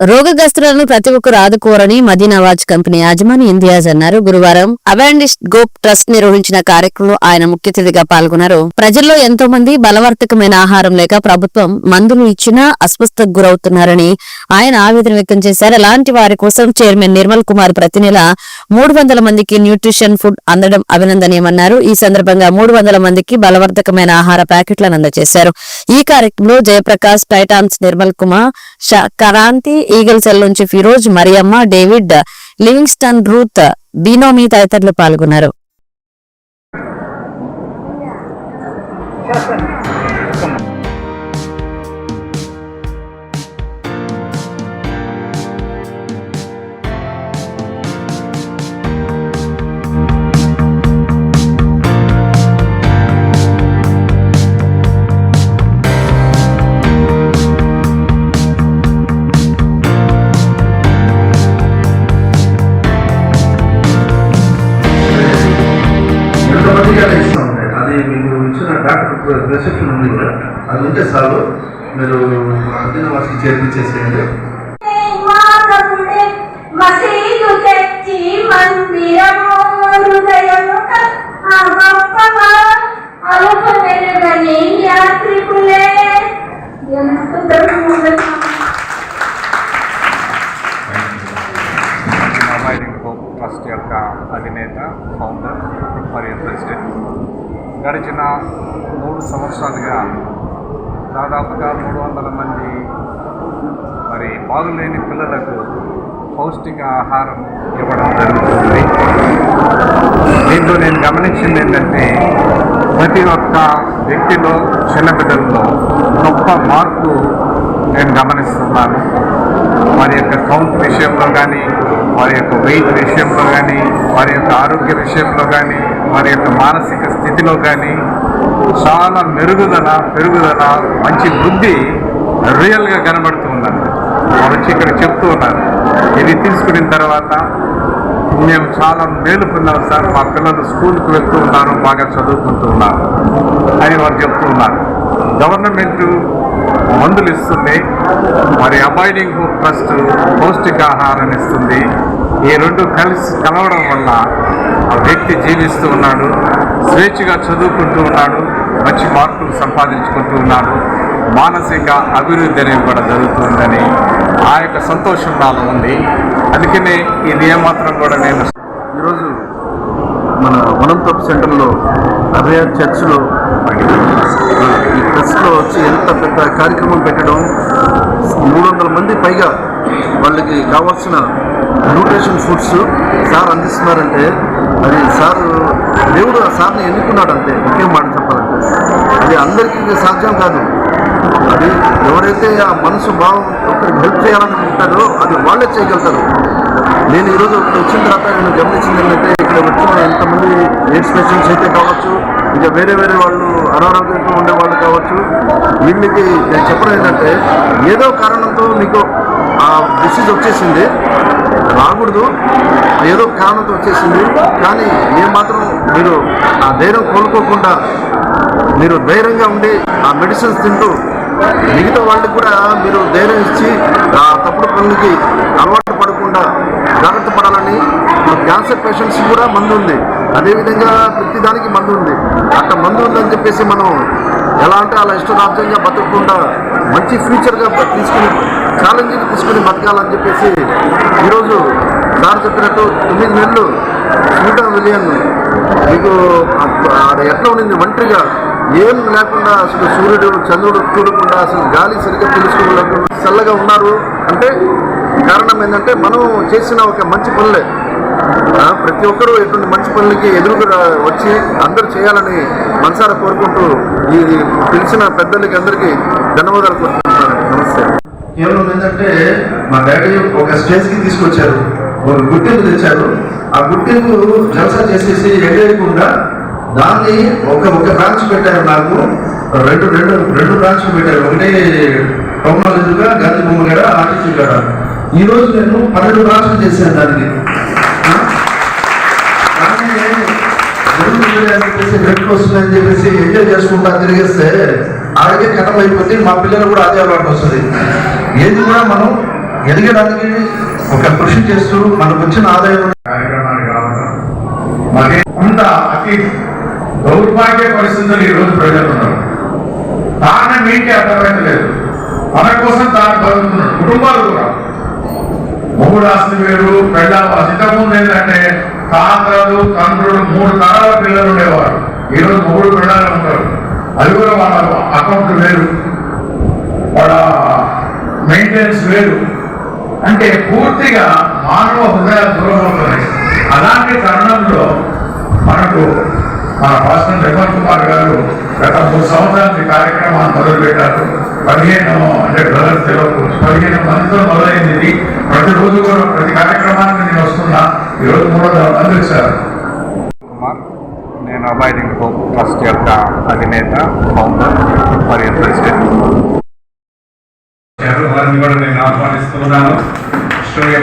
రోగగ్రస్తులను ప్రతి ఒక్కరు ఆదుకోరని మదీనావాజ్ కంపెనీ యాజమాని ఇందియాజ్ అన్నారు. గురువారం అవాండిస్ గోప్ ట్రస్ట్ నిర్వహించిన కార్యక్రమంలో ఆయన ముఖ్య అతిథిగా పాల్గొన్నారు. ప్రజల్లో ఎంతో మంది బలవర్తకమైన ఆహారం లేక ప్రభుత్వం మందులు ఇచ్చినా అస్వస్థకు గురవుతున్నారని ఆయన ఆవేదన వ్యక్తం చేశారు. అలాంటి వారి కోసం చైర్మన్ నిర్మల్ కుమార్ ప్రతి నెల మూడు వందల మందికి న్యూట్రిషన్ ఫుడ్ అందడం అభినందనీయమన్నారు. ఈ సందర్భంగా మూడు వందల మందికి బలవర్ధకమైన ఆహార ప్యాకెట్లను అందజేశారు. ఈ కార్యక్రమంలో Jayaprakash titans Nirmal Kumar Kranti Karanti eagle cell నుంచి Firoz Mariyamma David Livingstone Ruth బీనోమి తదితరులు పాల్గొన్నారు. ఎంతమందికి డాక్టర్ ప్రిస్క్రిప్షన్ ఉంది కూడా అది ఉంటే చాలు. మీరు అందిన వాటికి చేర్పించేసేయండి మాతరుడే మసీదు తెచ్చి మందిరము హృదయము గొప్పగా అలుపు మెరుగని యాత్రికులే ఎంత ధర్మముగా అమైడింగ్ హోప్ ట్రస్ట్ యొక్క అధినేత ఫౌండర్ మరియు ప్రెసిడెంట్ గడిచిన మూడు సంవత్సరాలుగా దాదాపుగా మూడు వందల మంది మరి బాగులేని పిల్లలకు పౌష్టిక ఆహారం ఇవ్వడం జరుగుతుంది. దీంట్లో నేను గమనించింది ఏంటంటే ప్రతి ఒక్క వ్యక్తిలో చిన్న గొప్ప మార్పు నేను గమనిస్తున్నాను. వారి యొక్క కౌంట్ విషయంలో కానీ వారి యొక్క వెయిట్ విషయంలో కానీ వారి యొక్క ఆరోగ్య విషయంలో కానీ వారి యొక్క మానసిక స్థితిలో కానీ చాలా మెరుగుదల పెరుగుదల మంచి బుద్ధి రియల్గా కనబడుతూ ఉందండి వారు వచ్చి ఇక్కడ చెప్తూ ఉన్నారు. ఇది తీసుకున్న తర్వాత మేము చాలా మేలు పొందాం సార్. మా పిల్లలు స్కూల్కి వెళ్తూ ఉన్నారు బాగా చదువుకుంటూ ఉన్నారు అని వారు చెప్తూ ఉన్నారు. గవర్నమెంట్ మందులు ఇస్తుంది. మరి అబాయిడింగ్ ఫుడ్ ట్రస్ట్ పౌష్టికాహారాన్ని ఇస్తుంది. ఈ రెండు కలిసి కలవడం వల్ల ఆ వ్యక్తి జీవిస్తూ ఉన్నాడు. స్వేచ్ఛగా చదువుకుంటూ ఉన్నాడు. మంచి మార్కులు సంపాదించుకుంటూ ఉన్నాడు. మానసిక అభివృద్ధి అనేది కూడా జరుగుతుందని ఆ యొక్క సంతోషం నాలో ఉంది. అందుకనే ఇది ఏమాత్రం కూడా నేను ఈరోజు మన వనంతప్ సెంటర్లో అభయ చర్చ్లో ఆ, వచ్చి ఎంత పెద్ద కార్యక్రమం పెట్టడం మూడు వందల మంది పైగా వాళ్ళకి కావాల్సిన న్యూట్రిషన్ ఫుడ్స్ సార్ అందిస్తున్నారంటే అది సార్ దేవుడు ఆ సార్ని ఎన్నుకున్నాడు అంతే ఒకే మాట చెప్పాలంటే అది అందరికీ సాధ్యం కాదు. అది ఎవరైతే ఆ మనసు భావం ఒకరికి హెల్ప్ చేయాలని ఉంటారో అది వాళ్ళే చేయగలుగుతారు. నేను ఈరోజు ఇక్కడ వచ్చిన తర్వాత నేను గమనించింది ఏంటంటే ఇక్కడ వచ్చి ఎయిడ్స్ పేషెంట్స్ అయితే కావచ్చు ఇంకా వేరే వేరే వాళ్ళు అనారోగ్యంతో ఉండే వాళ్ళు కావచ్చు. వీళ్ళకి నేను చెప్పడం ఏంటంటే ఏదో కారణంతో మీకు ఆ డిసీజ్ వచ్చేసింది రాకూడదు. ఏదో కారణంతో వచ్చేసింది కానీ ఏమాత్రం మీరు ఆ ధైర్యం కోలుకోకుండా మీరు ధైర్యంగా ఉండి ఆ మెడిసిన్స్ తింటూ మిగతా వాళ్ళకి కూడా మీరు ధైర్యం ఇచ్చి ఆ తప్పుడు పనులకి అలవాటు పడకుండా జాగ్రత్త పడాలని ఇప్పుడు క్యాన్సర్ పేషెంట్స్ కూడా మందు ఉంది. అదేవిధంగా ప్రతిదానికి మందు ఉంది. అక్కడ మందు ఉందని చెప్పేసి మనం ఎలా అంటే అలా ఇష్టరాజ్యంగా బతకకుండా మంచి ఫ్యూచర్గా తీసుకుని ఛాలెంజింగ్ తీసుకుని బతకాలని చెప్పేసి ఈరోజు సార్ చెప్పినట్టు తొమ్మిది నెలలు స్మితా విలియన్ మీకు ఆడ ఎట్లా ఉండింది ఒంటరిగా? ఏం లేకుండా అసలు సూర్యుడు చంద్రుడు చూడకుండా అసలు గాలి సరిగ్గా తెలుసుకోలేకుండా చల్లగా ఉన్నారు. అంటే కారణం ఏంటంటే మనం చేసిన ఒక మంచి పనులే. ప్రతి ఒక్కరూ ఎటువంటి మంచి పనులకి ఎదురుగా వచ్చి అందరూ చేయాలని మనసారా కోరుకుంటూ ఈ పిలిచిన పెద్దలకి అందరికీ ధన్యవాదాలు కోరుకుంటున్నాను. నమస్తే. కేవలం ఏంటంటే మా డాడీ ఒక స్టేజ్కి తీసుకొచ్చారు. ఒక గుర్తింపు తెచ్చారు. ఆ గుర్తింపు జలసా చేసేసి ఎగేయకుండా దాన్ని ఒక ఒక బ్రాంచ్ పెట్టారు నాకు. రెండు రెండు రెండు బ్రాంచ్లు పెట్టారు. ఒకటి టౌన్ కాలేజీగా గాంధీ బొమ్మ గడ ఆర్టీసీ గడ ఈ రోజు నేను పన్నెండు బ్రాంచ్లు చేశాను దానికి. ఆ? అని చెప్పేసి వస్తుందని చెప్పేసి ఎంజాయ్ చేసుకుంటా తిరిగేస్తే అలాగే కథం అయిపోతే మా పిల్లలు కూడా అదే అలవాటు వస్తుంది. ఏది కూడా మనం ఎదిగడానికి ఒక కృషి చేస్తూ మనకు వచ్చిన ఆదాయం కార్యక్రమానికి మరి అంత అతి దౌర్భాగ్య పరిస్థితులు ఈరోజు ప్రజలు ఉన్నారు. కారణం ఏంటి అర్థమైతలేదు మన కోసం తాను కుటుంబాలు కూడా. మూడు ఆస్తి వేరు పెళ్ళ ఇంతకుముందు ఏంటంటే తాతలు తండ్రులు మూడు తరాల పిల్లలు ఉండేవారు. ఈరోజు మూడు పిల్లలు ఉంటారు. అది కూడా వాళ్ళ అకౌంట్ వేరు. వాళ్ళ మెయింటెనెన్స్ వేరు. అంటే పూర్తిగా మానవ హృదయాలు దూరం అవుతున్నాయి అలాంటి తరుణంలో మనకు మన పాస్టర్ నిర్మల్ కుమార్ గారు గత మూడు సంవత్సరానికి కార్యక్రమాన్ని మొదలుపెట్టారు. పదిహేను బ్రదర్స్ తెలియదు పదిహేను మందితో మొదలైంది. ఇది ప్రతిరోజు కూడా ప్రతి కార్యక్రమానికి నేను వస్తున్నా ఈరోజు మూడు వందల మంది వచ్చారు. నేను అబైడింగ్ హోప్ ట్రస్ట్ యొక్క అధినేత ఫౌండర్ మరియు ప్రెసిడెంట్ వారిని కూడా నేను ఆహ్వానిస్తున్నాను. స్టూడియో